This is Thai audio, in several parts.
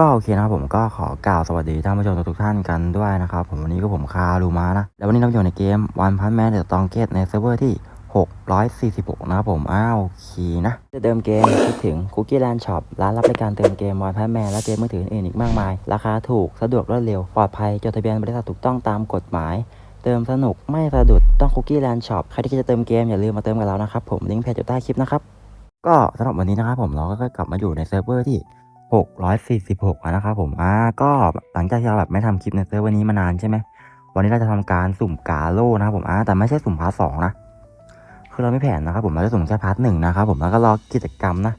ก็โอเคนะครับผมก็ขอกล่าวสวัสดีท่านผู้ชมทุกท่านกันด้วยนะครับผมวันนี้ก็ผมคารูมานะ แล้ววันนี้เราอยู่ในเกม One Punch Man The Strongest ในเซิร์ฟเวอร์ที่ 646 นะครับผมอ้าวโอเคนะ จะเติมเกมคิดถึง Cookie Land Shop ร้านรับบริการเติมเกม One Punch Man และเกมมือถืออื่นๆอีกมากมาย ราคาถูกสะดวกรวดเร็ว ปลอดภัยจดทะเบียนบริษัทถูกต้องตามกฎหมาย เติมสนุกไม่สะดุดต้อง Cookie Land Shop ใครที่จะเติมเกมอย่าลืมมาเติมกับเรานะครับผมลิงก์เพจอยู่ใต้คลิปนะครับก็สำหรับวันนี้นะครับผมเราก็กลับมาอยู่ในเซิร์ฟเวอร์ที่ 646อะนะครับผมอ่าก็หลังจากที่เราแบบไม่ทำคลิปในเซิร์ฟวอร์นี้มานานใช่ไหมวันนี้เราจะทำการสุ่มกาโล่นะครับผมอ่าแต่ไม่ใช่สุ่มพาร์ทสองนะคือเราไม่แผนนะครับผมเราจะสุ่มแค่พาร์ทหนึ่งนะครับผมแล้วก็รอกิจกรรมนะ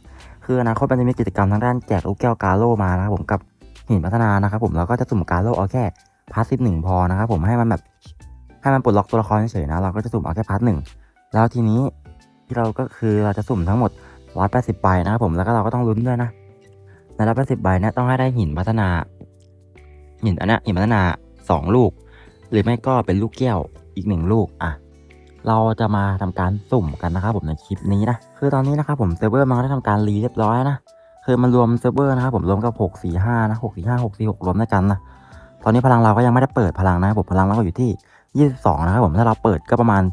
คืออนาคตมันจะมีกิจกรรมทางด้านแจกลูกแก้วกาโล่มานะครับผมกับหินพัฒนานะครับผมเราก็จะสุ่มกาโล่เอาแค่พาร์ทสิบหนึ่งพอนะครับผมให้มันแบบให้มันปลดล็อกตัวละครเฉยๆนะเราก็จะสุ่มเอาแค่พาร์ทหนึ่งแล้วทีนี้ที่เราก็คือเราจะสุ่มทั้งหมด180ใบนะครับผมแล้วก็เราก็ต้องลุ้นด้วยนะ ในร้อยแปดสิบใบเนี่ยต้องให้ได้หินพัฒนา หินอันนี้หินพัฒนาสองลูก หรือไม่ก็เป็นลูกแก้วอีกหนึ่งลูกอะเราจะมาทำการสุ่มกันนะครับผมในคลิปนี้นะคือตอนนี้นะครับผมเซิร์ฟเวอร์มันก็ได้ทำการรีเรียบร้อยนะคือมันรวมเซิร์ฟเวอร์นะครับผมรวมกับหกสี่ห้านะหกสี่ห้าหกสี่หกรวมด้วยกันนะตอนนี้พลังเราก็ยังไม่ได้เปิดพลังนะครับผมพลังเราก็อยู่ที่ยี่สิบสองนะครับผมถ้าเราเปิดก็ประมาณ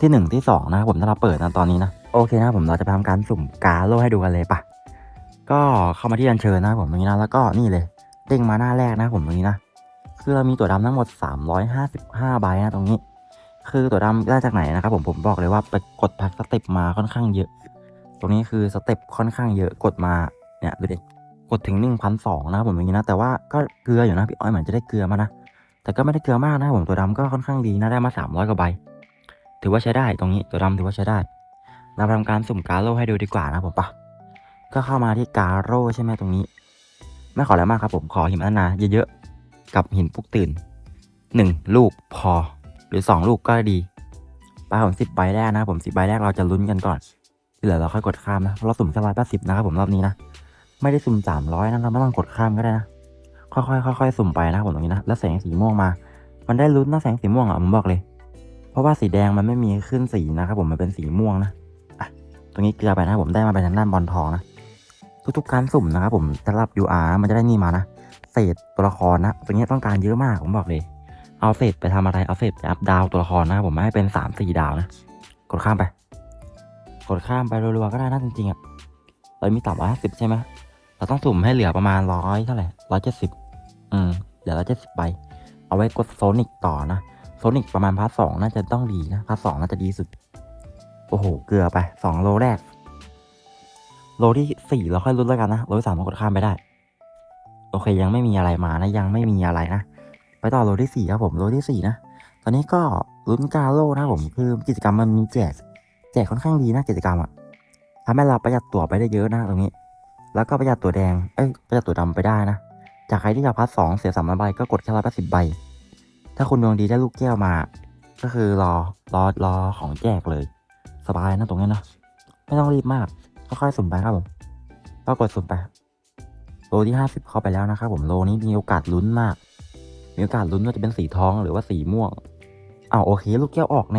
ที่หนึ่งที่สองนะครับผมถ้าเราเปิดนะตอนนี้นะโอเคนะครับผมเราจะทำการสุ่มกาโลให้ดูกันเลยปะ ก็เข้ามาที่อัญเชิญนะผมตรงนี้นะแล้วก็นี่เลยเด้งมาหน้าแรกนะผมตรงนี้นะคือเรามีตัวดำทั้งหมด 355 ใบนะตรงนี้ คือตัวดำได้จากไหนนะครับผมผมบอกเลยว่าไปกดแพ็กสเต็ปมาค่อนข้างเยอะ ตรงนี้คือสเต็ปค่อนข้างเยอะกดมาเนี่ยดูดิกดถึง 1,200นะครับผมตรงนี้นะแต่ว่าก็เกลืออยู่นะพี่อ้อยเหมือนจะได้เกลือมานะแต่ก็ไม่ได้เกลือมากนะผมตัวดำก็ค่อนข้างดีนะได้มา 300กว่าใบ ถือว่าใช้ได้ตรงนี้ตัวดำถือว่าใช้ได้เราทำการสุ่มการ์โลให้ดูดีกว่านะผมปะ ก็เข้ามาที่กาโร่ใช่ไหมตรงนี้ ไม่ขออะไรมากครับผมขอหินพัฒนาเยอะๆ กับหินปุกตื่นหนึ่งลูกพอ หรือสองลูกก็ดีไปผมสิบใบแรกนะครับผมสิบใบแรกเราจะลุ้นกันก่อนที่เหลือเราค่อยกดข้ามนะเพราะเราสุ่มแค่ร้อยแปดสิบนะครับผมรอบนี้นะไม่ได้สุ่มสามร้อยนะเราไม่ต้องกดข้ามก็ได้นะค่อยๆค่อยๆสุ่มไปนะครับผมตรงนี้นะแล้วแสงสีม่วงมา มันได้ลุ้นนะแสงสีม่วงอะผมบอกเลย เพราะว่าสีแดงมันไม่มีขึ้นสีนะครับผมมันเป็นสีม่วงนะอะตรงนี้เกลือไปนะผมได้มาเป็นทางด้านบอลทองนะ ทุกๆการสุ่มนะครับผมสำหรับ UR มันจะได้นี่มานะ เศษตัวละครนะตัวนี้ต้องการเยอะมากผมบอกเลย เอาเศษไปทำอะไร เอาเศษไปอัพดาวตัวละครนะครับผมให้เป็นสามสี่ดาวนะ กดข้ามไป กดข้ามไปรัวๆก็ได้นะจริงๆอะเรามีต่ำร้อยห้าสิบใช่ไหมเราต้องสุ่มให้เหลือประมาณร้อยเท่าไหร่ร้อยเจ็ดสิบอืมเหลือร้อยเจ็ดสิบใบเอาไว้กดโซนิกต่อนะโซนิกประมาณพาร์ทสองน่าจะต้องดีนะพาร์ทสองน่าจะดีสุด โอ้โห เกลือไปสองโลแรก โลที่สี่เราค่อยลุ้นแล้วกันนะ โลที่สามเรากดข้ามไปได้ โอเค ยังไม่มีอะไรมานะ ยังไม่มีอะไรนะ ไปต่อโลที่สี่ครับผม โลที่สี่นะ ตอนนี้ก็ลุ้นกาโลนะผม คือกิจกรรมมันมีแจก แจกค่อนข้างดีนะกิจกรรมอะทำให้เราประหยัดตั๋วไปได้เยอะนะตรงนี้ แล้วก็ประหยัดตั๋วแดง เอ้ย ประหยัดตั๋วดำไปได้นะ จากใครที่จะพัดสองเสียสามร้อยใบก็กดแค่ร้อยแปดสิบใบ ถ้าคุณดวงดีได้ลูกแก้วมา ก็คือรอ รอ รอของแจกเลย สบายนะตรงนี้นะ ไม่ต้องรีบมาก ค่อยๆสุ่มไปครับผมก็กดสุ่มไปโลที่ห้าสิบเข้าไปแล้วนะครับผมโลนี้มีโอกาสลุ้นมาก มีโอกาสลุ้นว่าจะเป็นสีทองหรือว่าสีม่วงอ้าวโอเค ลูกแก้วออกใน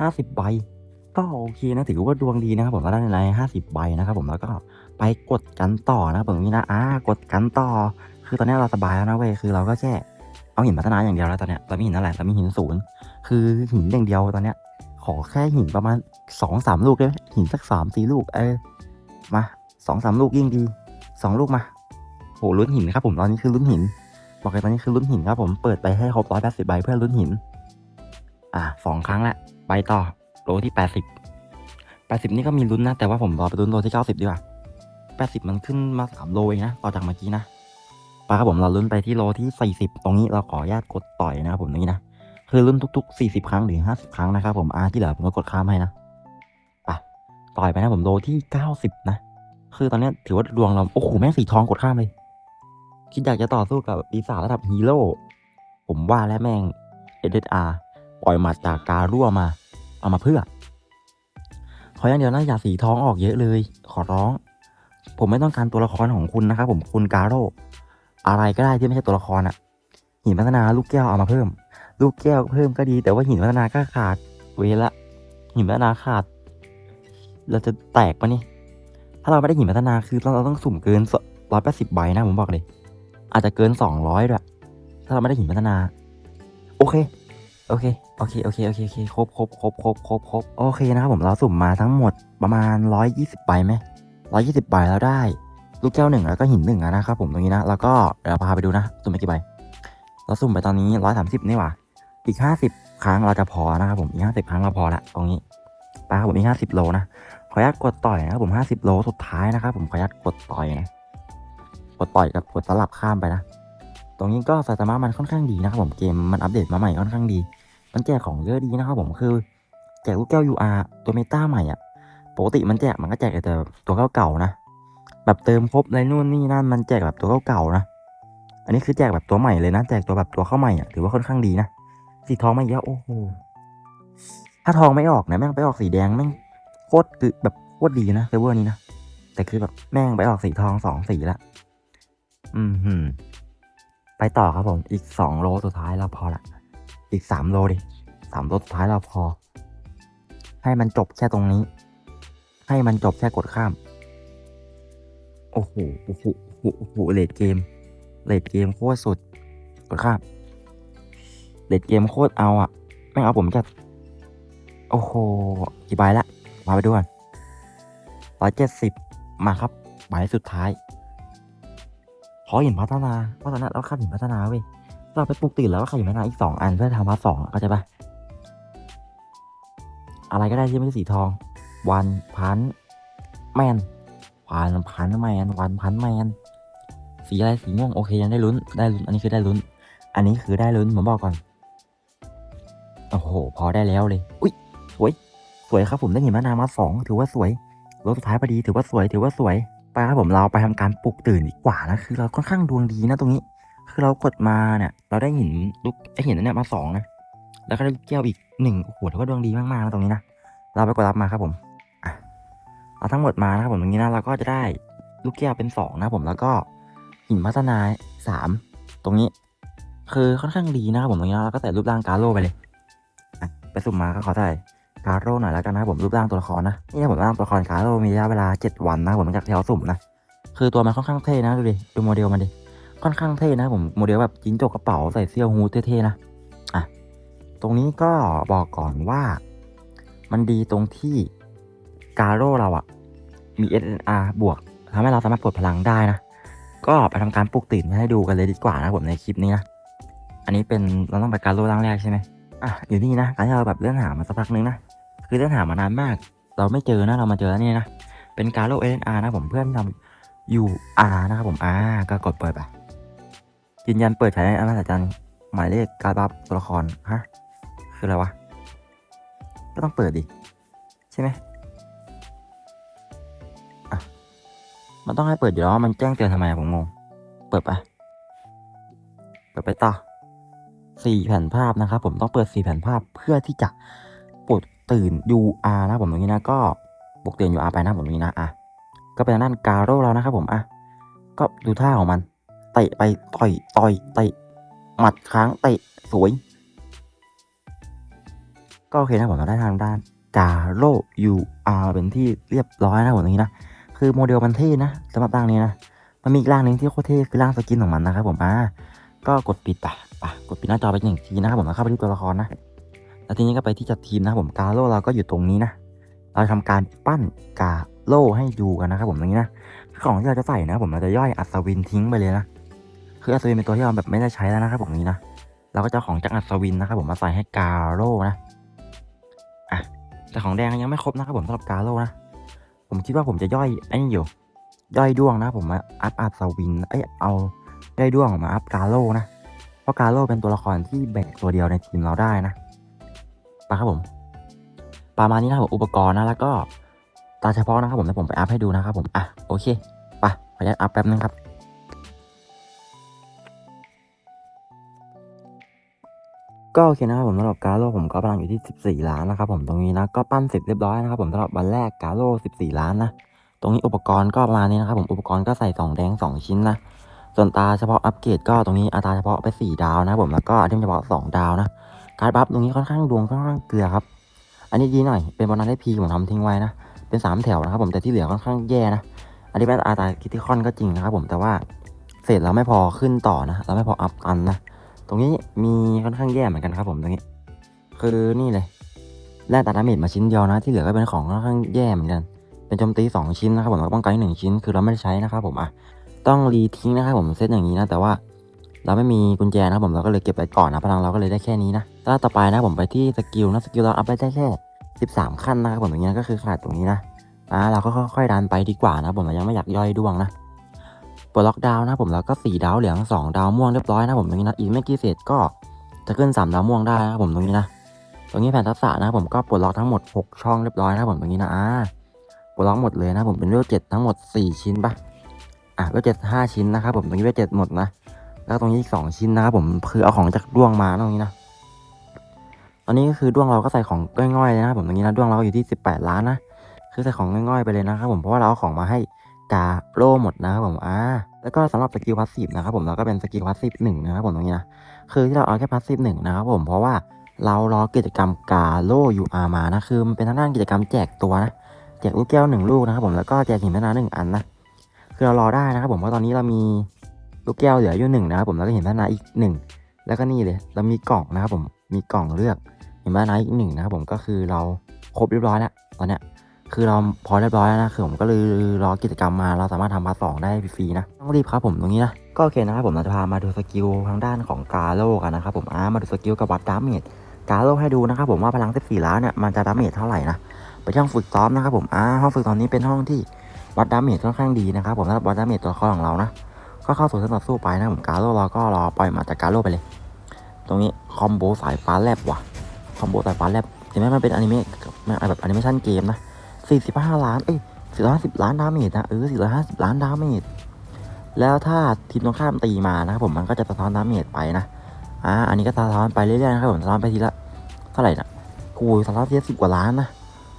ห้าสิบใบก็โอเคนะถือว่าดวงดีนะครับผมก็ได้ในห้าสิบใบนะครับผมแล้วก็ไปกดกันต่อนะครับผมนี่นะอ่ากดกันต่อ คือตอนนี้เราสบายแล้วนะเว้ยคือเราก็แค่เอาหินพัฒนาอย่างเดียวแล้วตอนเนี้ยเราไมีหินอะไรเราไมีหินศูนย์คือหินอย่างเดียวตอนเนี้ยขอแค่หินประมาณสองสามลูกได้หมหินสักสามสี่ลูกเออ มาสองสามลูกยิ่งดีสองลูกมาโหลุ้นหินครับผมตอนนี้คือลุ้นหิน บอกเลยตอนนี้คือลุ้นหินครับผมเปิดไปให้ครบร้อยแปดสิบใบเพื่อลุ้นหิน อะสองครั้งละไปต่อโลที่แปดสิบแปดสิบนี่ก็มีลุ้นนะ แต่ว่าผมรอไปลุ้นโลที่เก้าสิบดีกว่าแปดสิบมันขึ้นมาสามโลเองนะต่อจากเมื่อกี้นะไปครับผมเราลุ้นไปที่โลที่สี่สิบตรงนี้เราขออนุญาตกดต่อยนะครับผมตรงนี้นะคือลุ้นทุกๆ40ครั้งหรือ50ครั้งนะครับผมอาที่เหลือผมก็กดข้ามให้นะ ต่อยไปนะผมโลที่90นะ คือตอนนี้ถือว่าดวงเรา โอ้โห แม่งสีทองกดข้ามเลย คิดอยากจะต่อสู้กับปีศาจระดับฮีโร่ ผมว่าแล้วแม่งเอเดอาร์ปล่อยหมัดจากการั่วมา เอามาเพื่อ ขออย่างเดียวนะอย่าสีทองออกเยอะเลย ขอร้อง ผมไม่ต้องการตัวละครของคุณนะครับผมคุณกาโร่อะไรก็ได้ที่ไม่ใช่ตัวละครอะหินพัฒนาลูกแก้วเอามาเพิ่ม ลูกแก้วเพิ่มก็ดี แต่ว่าหินพัฒนาก็ขาดเวละหินพัฒนาขาด เราจะแตกปะนี่ ถ้าเราไม่ได้หินพัฒนาคือเราต้องสุ่มเกินร้อยแปดสิบใบนะผมบอกเลย อาจจะเกิน200ด้วยถ้าเราไม่ได้หินพัฒนา โอเค โอเค โอเค โอเค โอเค โอเค ครบครบครบครบครบครบโอเคนะครับผมเราสุ่มมาทั้งหมดประมาณ120ใบไหม120ใบแล้วได้ ลูกแก้วหนึ่งแล้วก็หินหนึ่งนะครับผมตรงนี้นะ แล้วก็เดี๋ยวเราพาไปดูนะ สุ่มไปกี่ใบ เราสุ่มไปตอนนี้130นี่หว่า อีก50ครั้งเราจะพอนะครับผม อีก50ครั้งเราพอละตรงนี้ไปครับผมอีก50โลนะ ขออนุญาตกดต่อยนะครับผม50โลสุดท้ายนะครับผมขออนุญาตกดต่อยนะ กดต่อยกับกดสลับข้ามไปนะ ตรงนี้ก็สตาร์มันค่อนข้างดีนะครับผมเกมมันอัปเดตมาใหม่ค่อนข้างดี มันแจกของเยอะดีนะครับผมคือแจกลูกแก้ว UR ตัวเมตาใหม่อะปกติมันแจกมันก็แจกแต่ตัวเก่าๆนะแบบเติมครบอะไรนู่นนี่นั่นมันแจกแบบตัวเก่าๆนะอันนี้คือแจกแบบตัวใหม่เลยนะแจกตัวแบบตัวเข้าใหม่อะถือว่าค่อนข้างดีนะสีทองไม่เยอะโอ้โหถ้าทองไม่ออกนะแม่งไปออกสีแดงแม่ง โคตรคือแบบโคตรดีนะเซเวอร์นี้นะ แต่คือแบบแม่งไปออกสีทองสองสีละ อืมหืมไปต่อครับผม อีกสองโลสุดท้ายเราพอละ อีกสามโลดิสามโลสุดท้ายเราพอ ให้มันจบแค่ตรงนี้ ให้มันจบแค่กดข้าม โอ้โห โอ้โห โอ้โหโอ้โหเลดเกม เลดเกมโคตรสุด กดข้าม เลดเกมโคตรเอาอะแม่งเอาผมจะโอ้โห กี่ใบละ มาไปด้วยร้อยเจ็ดสิบมาครับใบสุดท้ายขอหินพัฒนาพัฒนาแล้วขั้นหินพัฒนาเว้ยเราไปปลุกตื่นแล้วก็ขยินพัฒนาอีกสองอันเพื่อทำพาร์ทสองเข้าใจปะอะไรก็ได้ที่ไม่ใช่สีทอง วันพันแมนวันพันแมนวันพันแมนสีอะไรสีม่วงโอเคยังได้ลุ้นได้ลุ้นอันนี้คือได้ลุ้น อันนี้คือได้ลุ้นผมบอกก่อนโอ้โห พอได้แล้วเลย อุ้ยสวย สวยครับผมได้หินพัฒนามาสองถือว่าสวยรถสุดท้ายพอดีถือว่าสวยถือว่าสวยไปครับผมเราไปทำการปลุกตื่นดีกว่านะคือเราค่อนข้างดวงดีนะตรงนี้ คือเรากดมาเนี่ยเราได้หินลูกไอหินนั้นเนี่ยมาสองนะแล้วก็ได้แก้วอีกหนึ่งโอ้โหถือว่าดวงดีมากๆนะตรงนี้นะเราไปกดรับมาครับผมอะเอาทั้งหมดมานะครับผมตรงนี้นะเราก็จะได้ลูกแก้วเป็นสองนะผมแล้วก็หินพัฒนาสามตรงนี้ คือค่อนข้างดีนะครับผมตรงนี้เราก็ใส่รูปร่างกาโร่ไปเลยไปสุ่มมาก็ขอใส่ กาโร่หน่อยแล้วกันนะผมรูปร่างตัวละครนะนี่นะผมร่างตัวละครกาโร่มีระยะเวลาเจ็ดวันนะผมหลังจากที่เราสุ่มนะคือตัวมันค่อนข้างเท่นะดูดิดูโมเดลมันดิค่อนข้างเท่นะผมโมเดลแบบจิ้นจกกระเป๋าใส่เสื้อฮูดเท่ๆนะอะตรงนี้ก็บอกก่อนว่า มันดีตรงที่กาโร่เราอะมี SNR บวกทำให้เราสามารถปลดพลังได้นะก็ไปทำการปลุกตื่นให้ดูกันเลยดีกว่านะผมในคลิปนี้นะอันนี้เป็นเราต้องไปการโร่ร่างแรกใช่ไหมอะอยู่นี่นะการที่เราแบบเลื่อนหามาสักพักนึงนะ คือเลื่อนหามานานมาก เราไม่เจอนะเรามาเจอแล้วนี่นะ เป็นการโร่ SNR นะผมเพื่อนทำ UR นะครับผมอ่าก็กดเปิดไปยืนยันเปิดใช้ในอำนาจจันหมายเลขการรับตัวละครฮะคืออะไรวะก็ต้องเปิดดิใช่ไหมอะมันต้องให้เปิดอยู่แล้วมันแจ้งเตือนทำไมผมงงเปิดไปเปิดไปต่อสี่แผ่นภาพนะครับผมต้องเปิดสี่แผ่นภาพเพื่อที่จะปลุก ตื่น UR นะผมตรงนี้นะก็ปลุกตื่น UR ไปนะผมตรงนี้นะอะก็เป็นด้านการโร่แล้วนะครับผมอะก็ดูท่าของมันเตะไปต่อยต่อยเตะหมัดค้างเตะสวย ก็โอเคนะผมเราได้ทางด้านกาโร่ยูอาร์เป็นที่เรียบร้อยนะผมตรงนี้นะคือโมเดลมันเท่นะสำหรับร่างนี้นะมันมีอีกร่างหนึ่งที่โคตรเท่คือร่างสกินของมันนะครับผมอ่าก็กดปิดไปไปกดปิดหน้าจอไปหนึ่งทีนะครับผมแล้วเข้าไปที่ตัวละครนะ แล้วทีนี้ก็ไปที่จัดทีมนะผมกาโร่เราก็อยู่ตรงนี้นะ เราทำการปั้นกาโร่ให้ดูกันนะครับผมตรงนี้นะของที่เราจะใส่นะผมเราจะย่อยอัศวินทิ้งไปเลยนะคืออัศวินเป็นตัวที่เราแบบไม่ได้ใช้แล้วนะครับผมนี้นะเราก็จะของจากอัศวินนะครับผมมาใส่ให้กาโร่นะอะแต่ของแดงยังไม่ครบนะครับผมสำหรับกาโร่นะผมคิดว่าผมจะย่อยไอ้นี่อยู่ย่อยด้วงนะผมมาอัพอัศวินเอ้ยเอาย่อยด้วงมาอัพกาโร่นะเพราะกาโร่เป็นตัวละครที่แบกตัวเดียวในทีมเราได้นะ ไปครับผม ประมาณนี้นะครับผมอุปกรณ์นะแล้วก็ตาเฉพาะนะครับผมเดี๋ยวผมไปอัพให้ดูนะครับผมอะโอเคไปขออนุญาตอัพแป๊บนึงครับก็โอเคนะครับผมสำหรับกาโร่ผมก็กำลังอยู่ที่ 14 ล้านนะครับผมตรงนี้นะก็ปั้นเสร็จเรียบร้อยนะครับผมสำหรับวันแรกกาโร่14 ล้านนะตรงนี้อุปกรณ์ก็ประมาณนี้นะครับผมอุปกรณ์ก็ใส่2แดง2 ชิ้นนะส่วนตาเฉพาะอัปเกรดก็ตรงนี้อัตราเฉพาะไป 4 ดาวนะครับผมแล้วก็อันที่เฉพาะ 2 ดาวนะ การดบัฟตรงนี้ค่อนข้างดวงค่อนข้างเกลือครับ อันนี้ดีหน่อย เป็นโบนัสได้พีผมทำทิ้งไว้นะ เป็น 3 แถวนะครับผมแต่ที่เหลือค่อนข้างแย่นะ อันนี้เป็นอาตาคิติคอนก็จริงนะครับผมแต่ว่าเสร็จแล้วไม่พอขึ้นต่อนะแล้วไม่พออัพอันนะ ตรงนี้มีค่อนข้างแย่เหมือนกันครับผมตรงนี้ คือนี่เลยแร่ตัดาเมจมาชิ้นเดียวนะ ที่เหลือก็เป็นของค่อนข้างแย่เหมือนกัน เป็นโจมตีสองชิ้นนะครับผมแล้วก็ป้องกันหนึ่งชิ้นคือเราไม่ได้ใช้นะครับผมอะต้องรีทิ้งนะครับผมเซตอย่างนี้นะแต่ว่า เราไม่มีกุญแจนะผมเราก็เลยเก็บไว้ก่อนนะพลังเราก็เลยได้แค่นี้นะแล้วต่อไปนะผมไปที่สกิลนะสกิลเราอัพไปได้แค่13 ขั้นนะครับผมตรงนี้ก็คือขาดตรงนี้นะอ่าเราก็ค่อยๆดันไปดีกว่านะผมเรายังไม่อยากย่อยดวงนะปลดล็อกดาวนะผมแล้วก็สี่ดาวเหลืองสองดาวม่วงเรียบร้อยนะผมตรงนี้นะอีกไม่กี่เศษก็จะขึ้นสามดาวม่วงได้นะผมตรงนี้นะตรงนี้แผ่นทักษะนะผมก็ปลดล็อกทั้งหมด 6 ช่องเรียบร้อยนะผมตรงนี้นะอ่าปลดล็อกหมดเลยนะผมเป็นเวลเจ็ดทั้งหมด 4 ชิ้นปะอะเวลเจ็ดห้าชิ้นนะครับผมตรงนี้เวลเจ็ดหมดนะ แล้วตรงนี้อีกสองชิ้นนะครับผมคือเอาของจากด้วงมาตรงนี้นะตอนนี้ก็คือด้วงเราก็ใส่ของง่อยๆเลยนะครับผมตรงนี้นะด้วงเราอยู่ที่18ล้านนะคือใส่ของง่อยๆไปเลยนะครับผมเพราะว่าเราเอาของมาให้กาโร่หมดนะครับผมอ่าแล้วก็สำหรับสกิลพาสซีฟนะครับผมเราก็เป็นสกิลพาสซีฟหนึ่งนะครับผมตรงนี้นะคือที่เราเอาแค่พาสซีฟหนึ่งนะครับผมเพราะว่าเรารอกิจกรรมกาโร่ยูอามานะคือมันเป็นทางด้านกิจกรรมแจกตัวนะแจกลูกแก้วหนึ่งลูกนะครับผมแล้วก็แจกหินแม่นาหนึ่งอันนะคือเรารอได้นะครับผมเพราะตอนนี้เรามี ลูกแก้วเหลืออยู่หนึ่งนะครับผมแล้วก็เห็นพัฒนาอีกหนึ่งแล้วก็นี่เลยเรามีกล่องนะครับผมมีกล่องเลือกเห็นพัฒนาอีกหนึ่งนะครับผมก็คือเราครบเรียบร้อยแล้วตอนเนี้ยคือเราพอเรียบร้อยแล้วนะคือผมก็เลยรอกิจกรรมมาเราสามารถทำพาร์ทสองได้ฟรีนะต้องรีบครับผมตรงนี้นะก็โอเคนะครับผมเราจะพามาดูสกิลทางด้านของกาโลกันนะครับผมอ่ามาดูสกิลกับวัดดาเมจกาโลให้ดูนะครับผมว่าพลัง 14 ล้านเนี่ยมันจะดาเมจเท่าไหร่นะไปที่องฝึกซ้อมนะครับผมอ่าห้องฝึกตอนนี้เป็นห้องที่วัดดาเมจค่อนข้างดีนะครับผมสำหรับวัดดาเมจตัวละครของเรานะ ก็เข้าสู่เส้นต่อสู้ไปนะผมกาโร่เราก็รอปล่อยมาจากกาโร่ไปเลย ตรงนี้คอมโบสายฟ้าแลบว่ะคอมโบสายฟ้าแลบถึงแม้มันเป็นอนิเมะมันแบบอนิเมชันเกมนะ45 ล้านเอ้ย450 ล้านดาเมจนะเออ450 ล้านดาเมจแล้วถ้าทีมตรงข้ามตีมานะครับผมมันก็จะสะท้อนดาเมจไปนะอ่าอันนี้ก็สะท้อนไปเรื่อยๆนะครับผมสะท้อนไปทีละเท่าไหร่นะกูสะท้อนทีละสิบกว่าล้านนะ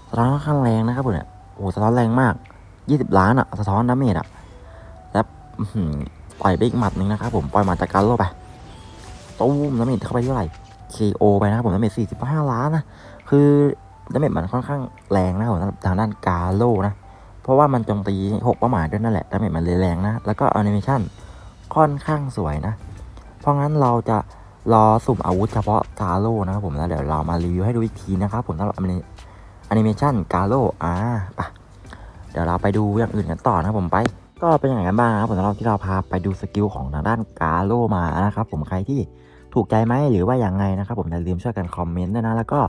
สะท้อนค่อนข้างแรงนะครับผมเนี่ยโอ้สะท้อนแรงมาก 20 ล้านอะสะท้อนดาเมจอะ ปล่อยไปอีกหมัดหนึ่งนะครับผมปล่อยหมัดจากการโลไปตู้มน้ำเมจเข้าไปเท่าไหร่ KO ไปนะครับผมน้ำเมจ45 ล้านนะคือน้ำเมจมันค่อนข้างแรงนะผมทางด้านกาโลนะเพราะว่ามันโจมตี6เป้าหมายด้วยนั่นแหละน้ำเมจมันเลยแรงนะแล้วก็แอนิเมชันค่อนข้างสวยนะ เพราะงั้นเราจะรอสุ่มอาวุธเฉพาะกาโลนะครับผมแล้วเดี๋ยวเรามารีวิวให้ดูอีกทีนะครับผมสำหรับแอนิเมชันกาโลอ่าไปเดี๋ยวเราไปดูอย่างอื่นกันต่อนะครับผมไป ก็เป็นอย่างไรกันบ้างครับผมสำหรับที่เราพาไปดูสกิลของทางด้านกาโลมานะครับผมใครที่ถูกใจไหมหรือว่าอย่างไงนะครับผมอย่าลืมช่วยกันคอมเมนต์ด้วยนะแล้วก็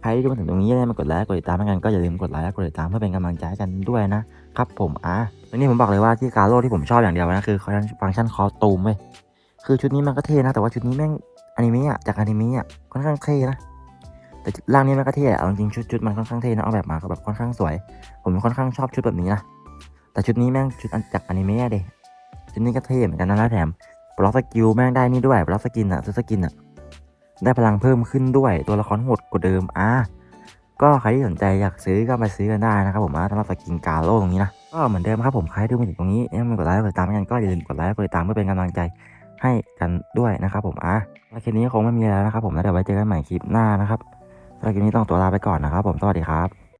ใครที่ดูมาถึงตรงนี้ได้มากดไลค์กดติดตามกันก็อย่าลืมกดไลค์และกดติดตามเพื่อเป็นกำลังใจให้กันด้วยนะครับผมอะตรงนี้ผมบอกเลยว่าที่กาโลที่ผมชอบอย่างเดียวนะคือฟังก์ชันคอสตูมเว้ยคือชุดนี้มันก็เท่นะแต่ว่าชุดนี้แม่งอนิเมะจากอนิเมะค่อนข้างเท่นะแต่ร่างนี้มันก็เท่เอาจริงชุดชุดมันค่อนข้างเท่นะเอาแบบมาก็แบบค่อนข้างสวย ผมค่อนข้างชอบชุดแบบนี้นะ แต่ชุดนี้แม่งชุดอันจากอนิเมะเดชุดนี้ก็เท่เหมือนกันนะแล้วแถมบล็อกสกิลแม่งได้นี่ด้วยบล็อกสกินอะซื้อสกินอะได้พลังเพิ่มขึ้นด้วยตัวละครโหดกว่าเดิมอะก็ใครที่สนใจอยากซื้อก็ไปซื้อกันได้นะครับผมสำหรับสกินกาโลตรงนี้นะก็เหมือนเดิมครับผมใครดูมาถึงตรงนี้ยังไม่กดไลค์กดติดตามกันก็อย่าลืมกดไลค์กดติดตามเพื่อเป็นกำลังใจให้กันด้วยนะครับผมอะแล้วคลิปนี้คงไม่มีแล้วนะครับผมแล้วเดี๋ยวไว้เจอกันใหม่คลิปหน้านะครับสำหรับคลิปนี้ต้องตัวลาไปก่อนนะครับผมสวัสดีครับ